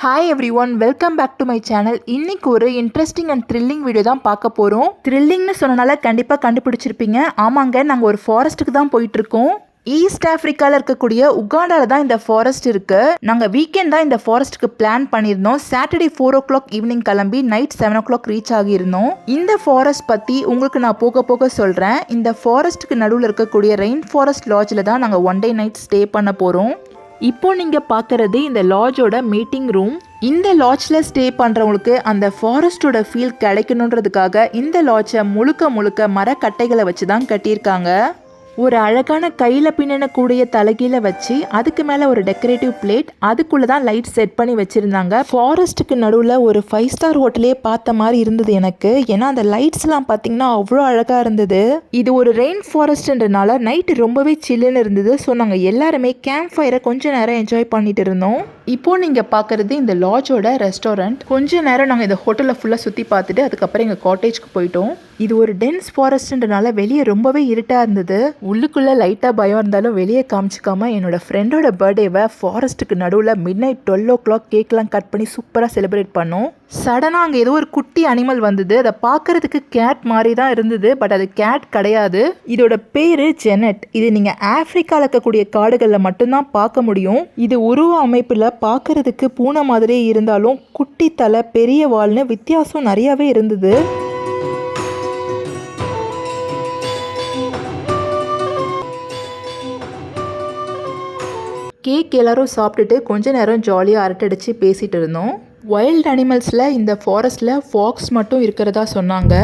Hi everyone welcome back to my channel இன்னைக்கு ஒரு interesting and thrilling video தான் பார்க்க போகிறோம் த்ரில்லிங்னு சொன்னனால கண்டிப்பாக கண்டுபிடிச்சிருப்பீங்க. ஆமாங்க நாங்கள் ஒரு ஃபாரஸ்ட்டுக்கு தான் போயிட்டு இருக்கோம் ஈஸ்ட் ஆஃப்ரிக்காவில் இருக்கக்கூடிய உகாண்டாவில் தான் இந்த ஃபாரஸ்ட் இருக்குது நாங்கள் வீக்கெண்ட் தான் இந்த ஃபாரஸ்ட்டுக்கு பிளான் பண்ணியிருந்தோம். Saturday four o'clock evening கிளம்பி night seven o'clock reach ஆகியிருந்தோம். இந்த ஃபாரஸ்ட் பற்றி உங்களுக்கு நான் போக போக சொல்கிறேன் இந்த ஃபாரஸ்ட்டுக்கு நடுவில் இருக்கக்கூடிய ரெயின் ஃபாரஸ்ட் லாட்ஜில் தான் நாங்கள் ஒன் டே நைட் ஸ்டே பண்ண போகிறோம் இப்போ நீங்க பாக்குறது இந்த லாட்ஜோட மீட்டிங் ரூம் இந்த லாட்ஜில் ஸ்டே பண்ணுறவங்களுக்கு அந்த ஃபாரஸ்டோட ஃபீல் கிடைக்கணுன்றதுக்காக இந்த லாட்ஜை முழுக்க முழுக்க மரக்கட்டைகளை வச்சு தான் கட்டியிருக்காங்க. ஒரு அழகான கையில் பின்னின தலைகீழ வச்சு அதுக்கு மேலே ஒரு டெக்கரேட்டிவ் பிளேட் அதுக்குள்ளே தான் லைட் செட் பண்ணி வச்சுருந்தாங்க. ஃபாரஸ்ட்டுக்கு நடுவில் ஒரு ஃபைவ் ஸ்டார் ஹோட்டலே பார்த்த மாதிரி இருந்தது எனக்கு. ஏன்னா அந்த லைட்ஸ்லாம் பார்த்தீங்கன்னா அவ்வளோ அழகாக இருந்தது. இது ஒரு ரெயின் ஃபாரஸ்ட்ன்றனால நைட்டு ரொம்பவே சில்லுன்னு இருந்தது. ஸோ நாங்கள் எல்லாருமே கேம்ப் ஃபயரை கொஞ்சம் நேரம் என்ஜாய் பண்ணிட்டு இருந்தோம். இப்போ நீங்கள் பார்க்குறது இந்த லாட்ஜோட ரெஸ்டாரண்ட் கொஞ்ச நேரம் நாங்கள் இந்த ஹோட்டலில் ஃபுல்லாக சுற்றி பார்த்துட்டு அதுக்கப்புறம் எங்கள் காட்டேஜ்க்கு போயிட்டோம். இது ஒரு டென்ஸ் ஃபாரஸ்ட்ன்றனால வெளியே ரொம்பவே இருட்டாக இருந்தது. உள்ளுக்குள்ளே லைட்டாக பயம் இருந்தாலும் வெளியே காமிச்சிக்காம என்னோட ஃப்ரெண்டோட பர்த்டேவை ஃபாரஸ்ட்டுக்கு நடுவில் midnight twelve o'clock கேக்லாம் கட் பண்ணி சூப்பராக செலிப்ரேட் பண்ணோம். சடனாக அங்கே ஏதோ ஒரு குட்டி அனிமல் வந்தது. அதை பார்க்கறதுக்கு கேட் மாதிரி தான் இருந்தது பட் அது கேட் கிடையாது. இதோட பேர் ஜெனட் இது நீங்கள் ஆஃப்ரிக்காவில் இருக்கக்கூடிய காடுகளில் மட்டும்தான் பார்க்க முடியும். இது உருவ அமைப்பில் பார்க்கறதுக்கு பூனை மாதிரியே இருந்தாலும் குட்டி தலை பெரிய வால்னு வித்தியாசம் நிறையாவே இருந்தது. கேக் எல்லாரும் சாப்பிட்டுட்டு கொஞ்ச நேரம் ஜாலியாக அரட்டடிச்சு பேசிகிட்டு இருந்தோம். வைல்ட் அனிமல்ஸில் இந்த ஃபாரஸ்டில் ஃபாக்ஸ் மட்டும் இருக்கிறதா சொன்னாங்க.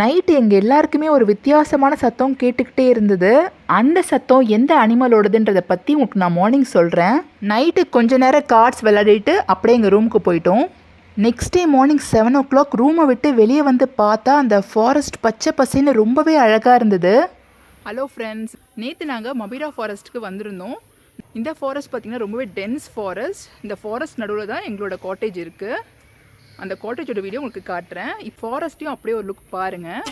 நைட்டு எங்கள் எல்லாருக்குமே ஒரு வித்தியாசமான சத்தம் கேட்டுக்கிட்டே இருந்தது. அந்த சத்தம் எந்த அனிமலோடதுன்றதை பற்றி உங்களுக்கு நான் மார்னிங் சொல்கிறேன் நைட்டு கொஞ்ச நேரம் கார்ட்ஸ் விளையாடிட்டு அப்படியே எங்கள் ரூமுக்கு போயிட்டோம். Next day morning seven o'clock ரூமை விட்டு வெளியே வந்து பார்த்தா அந்த ஃபாரஸ்ட் பச்சை பசேன்னு ரொம்பவே அழகாக இருந்தது. ஹலோ ஃப்ரெண்ட்ஸ் நேற்று நாங்கள் மபிரா ஃபாரஸ்ட்டுக்கு வந்திருந்தோம். இந்த ஃபாரஸ்ட் பார்த்திங்கன்னா ரொம்பவே டென்ஸ் ஃபாரஸ்ட் இந்த ஃபாரஸ்ட் நடுவில் தான் எங்களோட காட்டேஜ் இருக்குது அந்த காட்டேஜோட வீடியோ உங்களுக்கு காட்டுறேன். இப்போ ஃபாரஸ்ட்டையும் அப்படியே ஒரு லுக் பாருங்கள்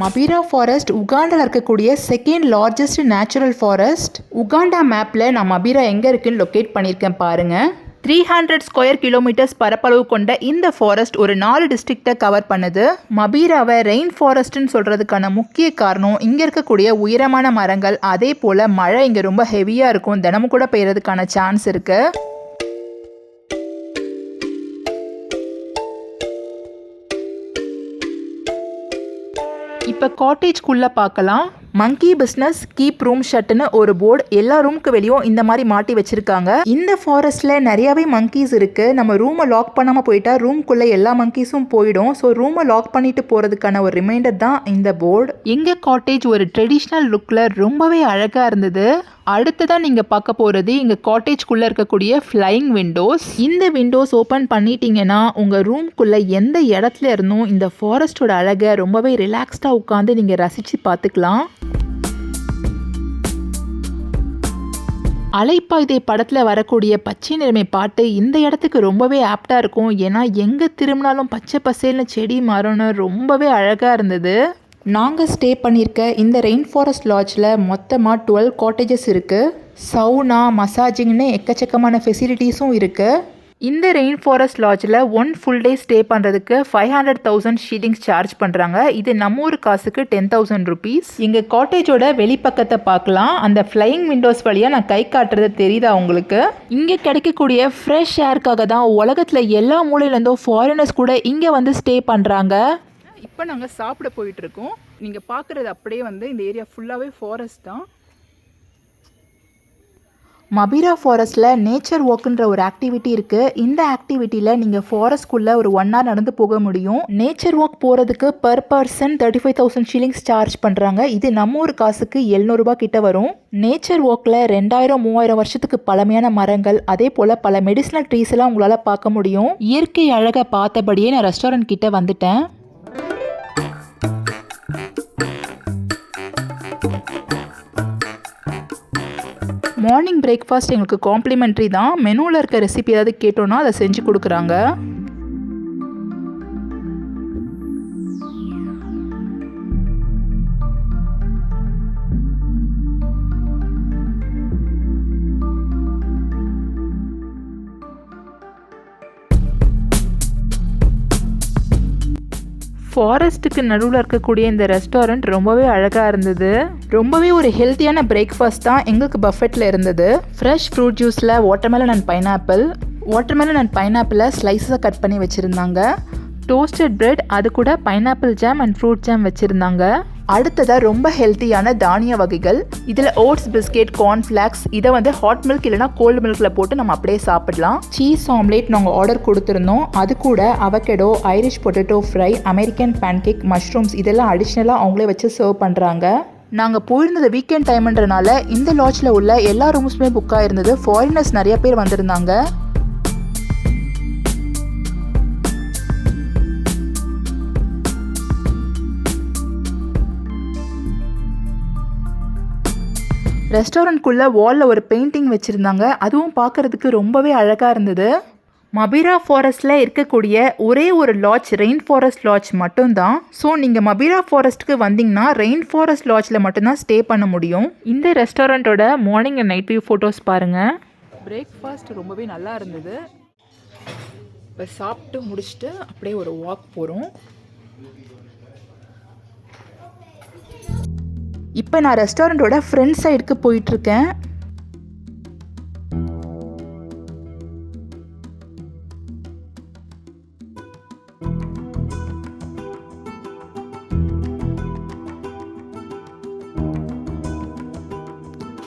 மபீரா ஃபாரஸ்ட் உகாண்டாவில் இருக்கக்கூடிய second largest natural forest Uganda மேப்பில் நான் மபீரா எங்கே இருக்குன்னு லொக்கேட் பண்ணியிருக்கேன் பாருங்கள் த்ரீ ஹண்ட்ரட் ஸ்கொயர் கிலோமீட்டர்ஸ் பரப்பளவு கொண்ட இந்த ஃபாரஸ்ட் ஒரு நாலு டிஸ்ட்ரிக்டை கவர் பண்ணுது. மபீராவை ரெயின் ஃபாரஸ்ட்னு சொல்கிறதுக்கான முக்கிய காரணம் இங்கே இருக்கக்கூடிய உயரமான மரங்கள் அதே போல் மழை இங்கே ரொம்ப ஹெவியாக இருக்கும். தினமும் கூட பெய்யறதுக்கான சான்ஸ் இருக்குது இப்போ காட்டேஜ்குள்ளே பார்க்கலாம் மங்கி பிஸ்னஸ் கீப் ரூம் ஷட்டுன்னு ஒரு போர்டு எல்லா ரூமுக்கு வெளியும் இந்த மாதிரி மாட்டி வச்சிருக்காங்க. இந்த ஃபாரஸ்ட்ல நிறையவே மங்கீஸ் இருக்கு. நம்ம ரூமை லாக் பண்ணாம போயிட்டா ரூம்குள்ள எல்லா மங்கீஸும் போயிடும். ஸோ ரூமை லாக் பண்ணிட்டு போறதுக்கான ஒரு ரிமைண்டர் தான் இந்த போர்டு எங்க காட்டேஜ் ஒரு ட்ரெடிஷ்னல் லுக்ல ரொம்பவே அழகா இருந்தது. அடுத்ததான் நீங்கள் பார்க்க போகிறது எங்கள் காட்டேஜ்குள்ளே இருக்கக்கூடிய ஃப்ளைங் விண்டோஸ் இந்த விண்டோஸ் ஓப்பன் பண்ணிட்டீங்கன்னா உங்கள் ரூம்குள்ளே எந்த இடத்துல இருந்தும் இந்த ஃபாரஸ்டோட அழகை ரொம்பவே ரிலாக்ஸ்டாக உட்காந்து நீங்கள் ரசித்து பார்த்துக்கலாம். அலைப்பாய்தை படத்தில் வரக்கூடிய பச்சை நிறமை பாட்டு இந்த இடத்துக்கு ரொம்பவே ஆப்டாக இருக்கும். ஏன்னா எங்கே திரும்பினாலும் பச்சை பசேல்னு செடி மரம்னு ரொம்பவே அழகாக இருந்தது. நாங்கள் ஸ்டே பண்ணியிருக்க இந்த ரெயின் ஃபாரஸ்ட் லாட்ஜில் மொத்தமாக டுவெல் காட்டேஜஸ் இருக்குது சவுனா மசாஜிங்னு எக்கச்சக்கமான ஃபெசிலிட்டிஸும் இருக்குது இந்த ரெயின் ஃபாரஸ்ட் லாட்ஜில் ஒன் ஃபுல் டே ஸ்டே பண்ணுறதுக்கு five hundred thousand shillings charge பண்ணுறாங்க இது நம்ம ஊர் காசுக்கு டென் தௌசண்ட் ருபீஸ் எங்கள் காட்டேஜோட வெளிப்பக்கத்தை பார்க்கலாம். அந்த ஃப்ளையிங் விண்டோஸ் வழியாக நான் கை காட்டுறது தெரியுதா உங்களுக்கு? இங்கே கிடைக்கக்கூடிய ஃப்ரெஷ் ஏருக்காக தான் உலகத்தில் எல்லா மூலையிலேருந்தும் ஃபாரினர்ஸ் கூட இங்கே வந்து ஸ்டே பண்ணுறாங்க இப்போ நாங்கள் சாப்பிட போயிட்டு இருக்கோம் நீங்கள் பார்க்குறது அப்படியே வந்து இந்த ஏரியா ஃபுல்லாகவே ஃபாரஸ்ட் தான். மபிரா ஃபாரஸ்ட்டில் நேச்சர் வாக்குன்ற ஒரு ஆக்டிவிட்டி இருக்குது இந்த ஆக்டிவிட்டியில் நீங்கள் ஃபாரஸ்ட்குள்ளே ஒரு ஒன் ஹவர் நடந்து போக முடியும். நேச்சர் வாக் போகிறதுக்கு per person thirty five thousand shillings charge பண்ணுறாங்க இது நம்ம ஒரு காசுக்கு எழுநூறுபா கிட்ட வரும். நேச்சர் வாக்கில் ரெண்டாயிரம் மூவாயிரம் வருஷத்துக்கு பழமையான மரங்கள் அதே போல் பல மெடிசனல் ட்ரீஸ் எல்லாம் உங்களால் பார்க்க முடியும். இயற்கை அழகை பார்த்தபடியே நான் ரெஸ்டாரண்ட் கிட்டே வந்துட்டேன். மார்னிங் பிரேக்ஃபாஸ்ட் எங்களுக்கு காம்ப்ளிமெண்ட்ரி தான். மெனுவில் இருக்க ரெசிபி ஏதாவது கேட்டோன்னா அதை செஞ்சு கொடுக்குறாங்க. ஃபாரஸ்ட்டுக்கு நடுவில் இருக்கக்கூடிய இந்த ரெஸ்டாரண்ட் ரொம்பவே அழகாக இருந்தது. ரொம்பவே ஒரு ஹெல்த்தியான பிரேக்ஃபாஸ்ட் தான் எங்களுக்கு பஃபெட்டில் இருந்தது. Fresh fruit ஜூஸில் watermelon and pineapple watermelon and பைனாப்பிளை ஸ்லைஸாக கட் பண்ணி வச்சுருந்தாங்க. டோஸ்டட் பிரெட் அது கூட pineapple jam and fruit jam வச்சுருந்தாங்க. அடுத்ததாக ரொம்ப ஹெல்த்தியான தானிய வகைகள். இதில் ஓட்ஸ் பிஸ்கெட் கார்ன்ஃப்ளாக்ஸ் இதை வந்து ஹாட் மில்க் இல்லைனா கோல்டு மில்கில் போட்டு நம்ம அப்படியே சாப்பிடலாம். சீஸ் ஆம்லேட் நாங்கள் ஆர்டர் கொடுத்துருந்தோம். அது கூட avocado Irish potato fry American pancake mushrooms இதெல்லாம் அடிஷ்னலாக அவங்களே வச்சு சர்வ் பண்ணுறாங்க நாங்கள் போயிருந்தது வீக்கெண்ட் டைம்ன்றனால இந்த லாட்ஜில் உள்ள எல்லா ரூம்ஸுமே புக்காக இருந்தது ஃபாரினர்ஸ் நிறைய பேர் வந்திருந்தாங்க. ரெஸ்டாரண்ட்குள்ளே வாலில் ஒரு பெயிண்டிங் வச்சுருந்தாங்க. அதுவும் பார்க்குறதுக்கு ரொம்பவே அழகாக இருந்தது. மபிரா ஃபாரஸ்ட்டில் இருக்கக்கூடிய ஒரே ஒரு லாட்ஜ் ரெயின் ஃபாரஸ்ட் லாட்ஜ் மட்டும்தான். ஸோ நீங்கள் மபிரா ஃபாரஸ்ட்டுக்கு வந்தீங்கன்னா ரெயின் ஃபாரஸ்ட் லாட்ஜில் மட்டும்தான் ஸ்டே பண்ண முடியும். இந்த ரெஸ்டாரண்ட்டோட morning and night view photos பாருங்கள் பிரேக்ஃபாஸ்ட் ரொம்பவே நல்லா இருந்தது. இப்போ சாப்பிட்டு முடிச்சுட்டு அப்படியே ஒரு வாக் போகிறோம் இப்போ நான் ரெஸ்டாரண்ட்டோட ஃப்ரண்ட் சைடுக்கு போயிட்டுருக்கேன்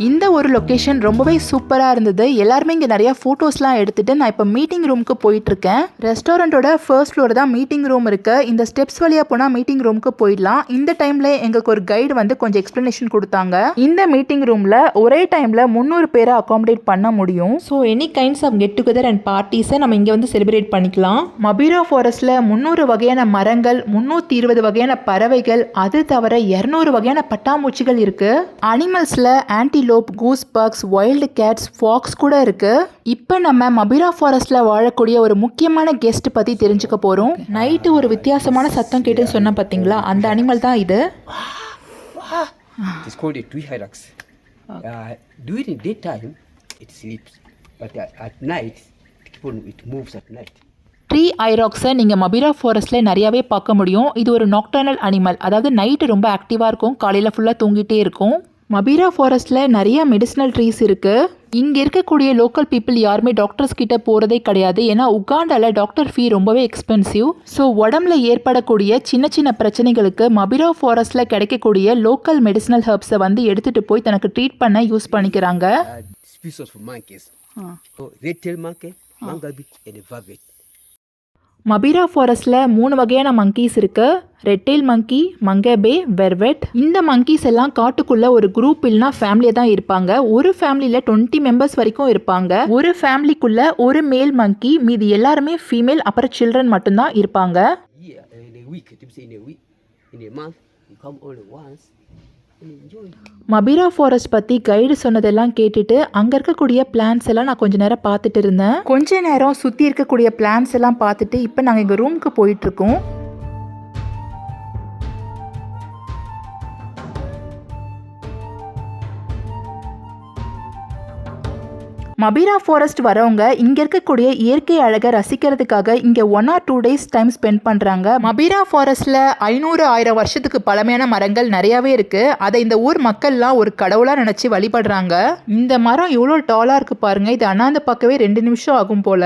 இந்த ஒரு லொக்கேஷன் ரொம்பவே சூப்பராக இருந்தது. எல்லாருமே இங்கே நிறைய ஃபோட்டோஸ்லாம் எடுத்துட்டு நான் இப்போ மீட்டிங் ரூமுக்கு போயிட்டுருக்கேன். ரெஸ்டாரண்ட்டோட ஃபர்ஸ்ட் ஃப்ளோர் தான் மீட்டிங் ரூம் இருக்குது இந்த ஸ்டெப்ஸ் வழியாக போனால் மீட்டிங் ரூமுக்கு போயிடலாம். இந்த டைமில் எங்களுக்கு ஒரு கைடு வந்து கொஞ்சம் எக்ஸ்ப்ளனேஷன் கொடுத்தாங்க. இந்த மீட்டிங் ரூமில் ஒரே டைமில் முந்நூறு பேரை அகாமடேட் பண்ண முடியும். So any kinds of get together and பார்ட்டிஸை நம்ம இங்கே வந்து செலிப்ரேட் பண்ணிக்கலாம். மபீரா ஃபாரஸ்ட்டில் முந்நூறு வகையான மரங்கள் முந்நூற்றி இருபது வகையான பறவைகள் அது தவிர இரநூறு வகையான பட்டாம்பூச்சிகள் இருக்குது அனிமல்ஸில் antelope goose bucks wild cats fox கூட இருக்குது இப்போ நம்ம மபிரா ஃபாரஸ்ட்டில் வாழக்கூடிய ஒரு முக்கியமான கெஸ்ட் பற்றி தெரிஞ்சுக்க போகிறோம் நைட்டு ஒரு வித்தியாசமான சத்தம் கேட்டுன்னு சொன்ன பார்த்தீங்களா அந்த அனிமல் தான் இது. It's called a Trihyrax. Uh, during daytime, it sleeps, but uh, at night, it moves at night. Tree ஐராக்ஸை நீங்கள் மபிரா ஃபாரஸ்ட்டில் நிறையாவே பார்க்க முடியும். இது ஒரு நாக்டர்னல் அனிமல் அதாவது நைட்டு ரொம்ப ஆக்டிவாக இருக்கும். காலையில் ஃபுல்லாக தூங்கிட்டே இருக்கும். மபிரா ஃபாரஸ்ட்டில் நிறைய மெடிசினல் ட்ரீஸ் இருக்குது இங்கே இருக்கக்கூடிய லோக்கல் பீப்புள் யாருமே டாக்டர்ஸ் கிட்ட போகிறதே கிடையாது. ஏன்னா உகாண்டாவில் டாக்டர் ஃபீ ரொம்பவே எக்ஸ்பென்சிவ் ஸோ உடம்புல ஏற்படக்கூடிய சின்ன சின்ன பிரச்சனைகளுக்கு மபிரா ஃபாரஸ்ட்டில் கிடைக்கக்கூடிய லோக்கல் மெடிசினல் ஹெர்ப்ஸை வந்து எடுத்துகிட்டு போய் தனக்கு ட்ரீட் பண்ண யூஸ் பண்ணிக்கிறாங்க. மபிரா ஃபாரஸ்ட்டில் மூணு வகையான மங்கீஸ் இருக்கு. ரெட்டெயில் மங்கி மங்கபே வெர்வெட் இந்த மங்கீஸ் எல்லாம் காட்டுக்குள்ள ஒரு குரூப் இல்லைனா ஃபேமிலியாக தான் இருப்பாங்க. ஒரு ஃபேமிலியில் டுவெண்ட்டி மெம்பர்ஸ் வரைக்கும் இருப்பாங்க. ஒரு ஃபேமிலிக்குள்ள ஒரு மேல் மங்கி மீதி எல்லாருமே ஃபீமேல் அப்புறம் சில்ட்ரன் மட்டும்தான் இருப்பாங்க. மபிரா ஃபாரஸ்ட் பற்றி கைடு சொன்னதெல்லாம் கேட்டுட்டு அங்கே இருக்கக்கூடிய பிளான்ஸ் எல்லாம் நான் கொஞ்ச நேரம் பார்த்துட்டு இருந்தேன். கொஞ்ச நேரம் சுற்றி இருக்கக்கூடிய பிளான்ஸ் எல்லாம் பார்த்துட்டு இப்போ நாங்கள் எங்கள் ரூமுக்கு போயிட்டுருக்கோம் மபிரா ஃபாரஸ்ட் வரவங்க இங்க இருக்கக்கூடிய இயற்கை அழகை ரசிக்கிறதுக்காக இங்க one or two days time spend பண்றாங்க. மபிரா ஃபாரஸ்ட்ல ஐநூறு ஆயிரம் வருஷத்துக்கு பழமையான மரங்கள் நிறையவே இருக்கு. அதை இந்த ஊர் மக்கள்லாம் ஒரு கடவுளா நினைச்சு வழிபடுறாங்க. இந்த மரம் எவ்வளோ டாலா இருக்கு பாருங்க. இது அண்ணாந்து பார்க்கவே ரெண்டு நிமிஷம் ஆகும் போல.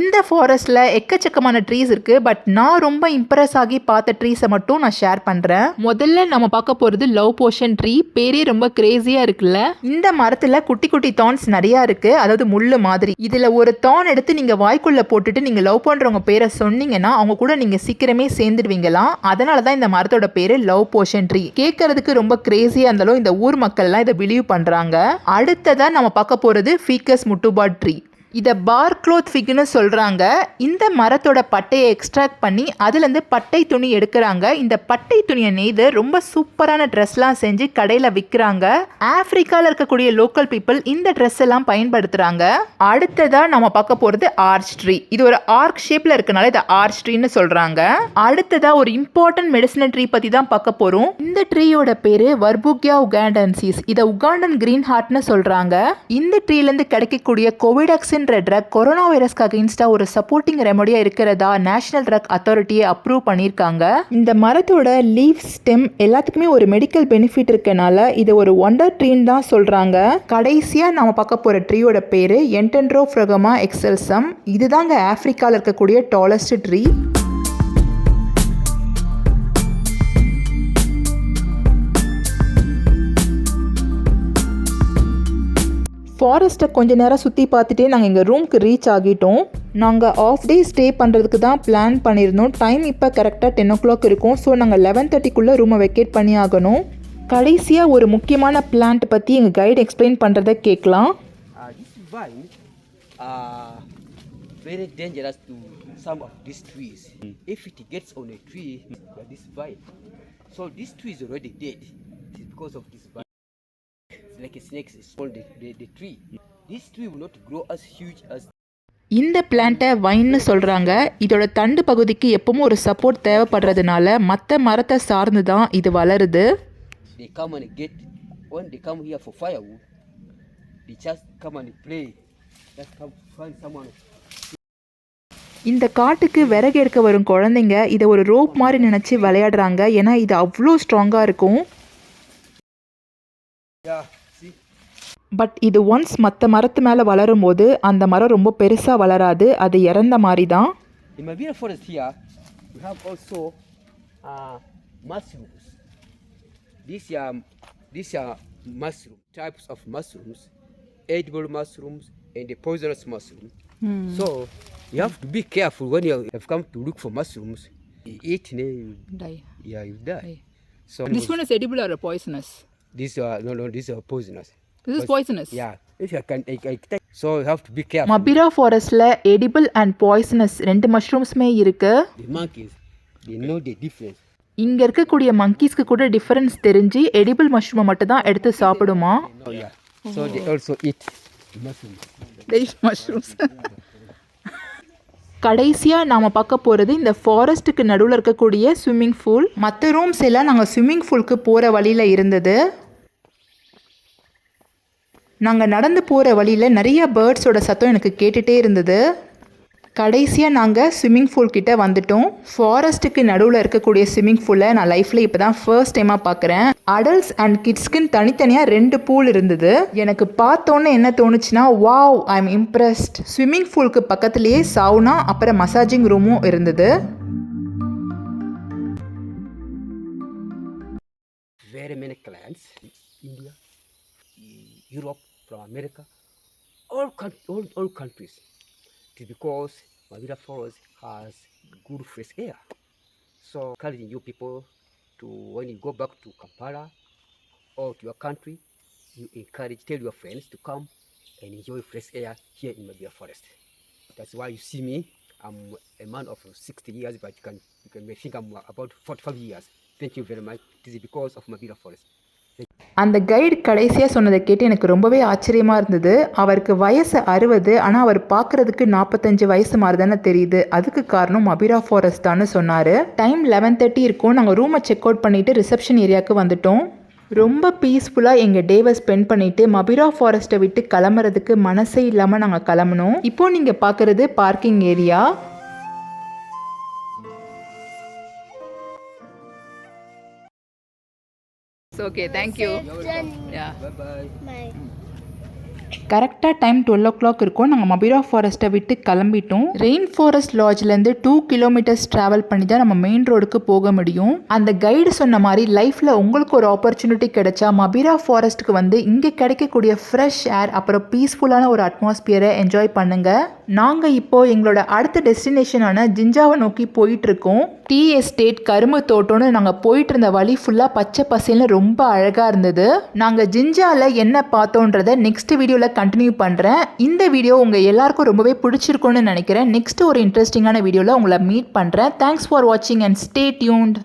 இந்த ஃபாரஸ்ட்ல எக்கச்சக்கமான ட்ரீஸ் இருக்கு. பட் நான் ரொம்ப இம்ப்ரெஸ் ஆகி பார்த்த ட்ரீஸை மட்டும் நான் ஷேர் பண்றேன். முதல்ல நம்ம பார்க்க போறது லவ் போஷன் ட்ரீ பேரே ரொம்ப கிரேசியா இருக்குல்ல. இந்த மரத்துல குட்டி குட்டி தான்ஸ் நிறைய இருக்கு. அதாவது முள்ளு மாதிரி. இதுல ஒரு தான் எடுத்து நீங்க வாய்க்குள்ள போட்டுட்டு நீங்க லவ் பண்றவங்க பேரை சொன்னீங்கன்னா அவங்க கூட நீங்க சீக்கிரமே சேர்ந்துடுவீங்களாம் அதனால தான் இந்த மரத்தோட பேரு லவ் போஷன் ட்ரீ கேட்கறதுக்கு ரொம்ப கிரேசியா இருந்தாலும் இந்த ஊர் மக்கள்லாம் இதை பிலீவ் பண்றாங்க. அடுத்ததா நம்ம பார்க்க போறது ஃபீக்கஸ் முட்டுபா ட்ரீ இதை பார் க்ளோத் ஃபிக்னு சொல்கிறாங்க இந்த மரத்தோட பட்டையை எக்ஸ்ட்ராக்ட் பண்ணி அதுலேருந்து பட்டை துணி எடுக்கிறாங்க. இந்த பட்டை துணியை நெய்து ரொம்ப சூப்பரான ட்ரெஸ்லாம் செஞ்சு கடையில் விற்கிறாங்க ஆஃப்ரிக்காவில் இருக்கக்கூடிய லோக்கல் பீப்புள் இந்த ட்ரெஸ் எல்லாம் பயன்படுத்துகிறாங்க அடுத்ததாக நம்ம பார்க்க போகிறது ஆர்ச் ட்ரீ இது ஒரு ஆர்க் ஷேப்பில் இருக்கனால இதை ஆர்ச் ட்ரீன்னு சொல்கிறாங்க அடுத்ததாக ஒரு இம்பார்ட்டன்ட் மெடிசினல் ட்ரீ பற்றி தான் பார்க்க போகிறோம் இந்த ட்ரீயோட பேர் வர்புக்யா உகாண்டன்சிஸ் இதை உகாண்டன் கிரீன் ஹார்ட்னு சொல்கிறாங்க இந்த ட்ரீலேருந்து கிடைக்கக்கூடிய கோவிடாக்சின் அப்படின்ற ட்ரக் கொரோனா வைரஸ்க்கு அகெயின்ஸ்டாக ஒரு சப்போர்ட்டிங் ரெமடியாக இருக்கிறதா? நேஷனல் ட்ரக் அத்தாரிட்டியை அப்ரூவ் பண்ணியிருக்காங்க. இந்த மரத்தோட லீவ் ஸ்டெம் எல்லாத்துக்குமே ஒரு மெடிக்கல் பெனிஃபிட் இருக்கனால இது ஒரு ஒண்டர் ட்ரீன்னு தான் சொல்கிறாங்க கடைசியாக நாம பார்க்க போகிற ட்ரீயோட பேர் என்டென்ட்ரோஃப்ரகமா எக்ஸல்சம் இதுதாங்க ஆஃப்ரிக்காவில் இருக்கக்கூடிய டாலஸ்ட் ட்ரீ ஃபாரஸ்ட்டை கொஞ்ச நேரம் சுற்றி பார்த்துட்டே நாங்கள் எங்கள் ரூம்க்கு ரீச் ஆகிட்டோம் நாங்கள் ஆஃப் டே ஸ்டே பண்ணுறதுக்கு தான் பிளான் பண்ணியிருந்தோம் டைம் இப்போ கரெக்டாக டென் ஓ கிளாக் இருக்கும் ஸோ நாங்கள் லெவன் தேர்ட்டிக்குள்ளே ரூமை வெக்கேட் பண்ணி ஆகணும் கடைசியாக ஒரு முக்கியமான பிளான்ட் பற்றி எங்கள் கைடு எக்ஸ்பிளைன் பண்ணுறதை கேட்கலாம் Uh, this vine are very dangerous to some of these trees. If it gets on a tree, uh, this vine. So this tree is already dead. It is because of this vine. Like a snake on the, the, the tree. This tree will not grow as huge as இந்த பிளான்ட்டை வைன்னு சொல்கிறாங்க இதோட தண்டு பகுதிக்கு எப்பவும் ஒரு support தேவைப்படுறதுனால மற்ற மரத்தை சார்ந்து தான் இது வளருது they come and get when they come here for firewood they just come and play just come find someone இந்த காட்டுக்கு விறகு எடுக்க வரும் குழந்தைங்க இதை ஒரு ரோப் மாதிரி நினச்சி விளையாடுறாங்க ஏன்னா இது அவ்வளோ ஸ்ட்ராங்காக இருக்கும் yeah பட் இது ஒன்ஸ் மற்ற மரத்து மேலே வளரும் போது அந்த மரம் ரொம்ப பெருசாக வளராது அது இறந்த மாதிரி தான் in Mabira forest here we have also uh, mushrooms these are these are mushroom types of mushrooms edible mushrooms and the poisonous mushroom so you have to be careful when you have come to look for mushrooms you eat and then you, yeah you die so This one is edible or poisonous? these are no no these are poisonous This is poisonous. Yeah, if you can, I, I take, so you have to be careful. Mabira ஃபாரஸ்டில் edible and poisonous ரெண்டு மஷ்ரூம்ஸுமே இருக்குது the monkeys, they know the difference. இங்கே இருக்கக்கூடிய மங்கீஸ்க்கு கூட difference தெரிஞ்சு edible மஷ்ரூமை மட்டும் தான் எடுத்து சாப்பிடுமா Oh yeah. So they also eat mushrooms. They eat mushrooms. கடைசியாக நாம் பார்க்க போகிறது இந்த ஃபாரஸ்ட்டுக்கு நடுவில் இருக்கக்கூடிய ஸ்விம்மிங் பூல் மற்ற ரூம்ஸ் எல்லாம் நாங்கள் ஸ்விம்மிங் பூலுக்கு போகிற வழியில் இருந்தது நாங்கள் நடந்து போகிற வழியில் நிறைய பேர்ட்ஸோட சத்தம் எனக்கு கேட்டுகிட்டே இருந்தது. கடைசியாக நாங்கள் ஸ்விம்மிங் பூல் கிட்டே வந்துட்டோம். ஃபாரஸ்ட்டுக்கு நடுவில் இருக்கக்கூடிய ஸ்விம்மிங் பூலை நான் லைஃப்பில் இப்போ தான் ஃபர்ஸ்ட் டைமாக பார்க்குறேன் அடல்ட்ஸ் அண்ட் கிட்ஸ்க்குன்னு தனித்தனியாக ரெண்டு பூல் இருந்தது. எனக்கு பார்த்தோன்னே என்ன தோணுச்சுன்னா wow I am impressed swimming பூலுக்கு பக்கத்துலேயே சவுனா அப்புறம் மசாஜிங் ரூமும் இருந்தது. வேறு many clans India Europe from America, all, all, all countries. It is because Mavira Forest has good fresh air. So encouraging you people to, when you go back to Kampala or to your country, you encourage, tell your friends to come and enjoy fresh air here in Mavira Forest. That's why you see me. I'm a man of 60 years, but you can, you can think I'm about 45 years. Thank you very much. This is because of Mavira Forest. அந்த guide கடைசியாக சொன்னதை கேட்டு எனக்கு ரொம்பவே ஆச்சரியமாக இருந்தது. அவருக்கு வயசு அறுபது ஆனால் அவர் பார்க்குறதுக்கு நாற்பத்தஞ்சு வயசு மாதிரி தானே தெரியுது. அதுக்கு காரணம் அபிரா ஃபாரஸ்ட் தான் சொன்னார். டைம் லெவன் தேர்ட்டி இருக்கும். நாங்கள் ரூமை செக் அவுட் பண்ணிவிட்டு ரிசப்ஷன் ஏரியாவுக்கு வந்துட்டோம். ரொம்ப பீஸ்ஃபுல்லாக எங்கள் டேவை ஸ்பெண்ட் பண்ணிவிட்டு மபிரா ஃபாரஸ்ட்டை விட்டு கிளம்புறதுக்கு மனசே இல்லாமல் நாங்கள் கிளம்புனோம். இப்போது நீங்கள் பார்க்குறது parking area It's okay. Thank you. Yeah. Bye bye. கரெக்டாக டைம் டுவெல் ஓ கிளாக் இருக்கும் நாங்கள் மபிரா ஃபாரஸ்ட்டை விட்டு கிளம்பிட்டோம் ரெயின் ஃபாரஸ்ட் லாட்ஜ்லேருந்து டூ கிலோமீட்டர்ஸ் ட்ராவல் பண்ணி தான் நம்ம மெயின் ரோடுக்கு போக முடியும் அந்த கைடு சொன்ன மாதிரி லைஃப்பில் உங்களுக்கு ஒரு ஆப்பர்ச்சுனிட்டி கிடைச்சா மபிரா ஃபாரஸ்ட்டுக்கு வந்து இங்கே கிடைக்கக்கூடிய ஃப்ரெஷ் ஏர் அப்புறம் பீஸ்ஃபுல்லான ஒரு அட்மாஸ்பியரை என்ஜாய் பண்ணுங்க நாங்கள் இப்போ எங்களோட அடுத்த டெஸ்டினேஷனான ஜிஞ்சாவை நோக்கி போயிட்டுருக்கோம். டீ எஸ்டேட் கரும்பு தோட்டம்னு நாங்கள் போயிட்டு இருந்த வழி ஃபுல்லாக பச்சை பசேல்னு ரொம்ப அழகாக இருந்தது. நாங்கள் ஜிஞ்சாவில் என்ன பார்த்தோன்றத நெக்ஸ்ட் வீடியோவில் கண்டினியூ பண்ணுறேன் இந்த வீடியோ உங்கள் எல்லாருக்கும் ரொம்பவே பிடிச்சிருக்கும்னு நினைக்கிறேன். நெக்ஸ்ட் ஒரு இன்ட்ரெஸ்டிங்கான வீடியோவில் உங்களை மீட் பண்ணுறேன் தேங்க்ஸ் ஃபார் வாட்சிங் அண்ட் ஸ்டே டியூன்ட்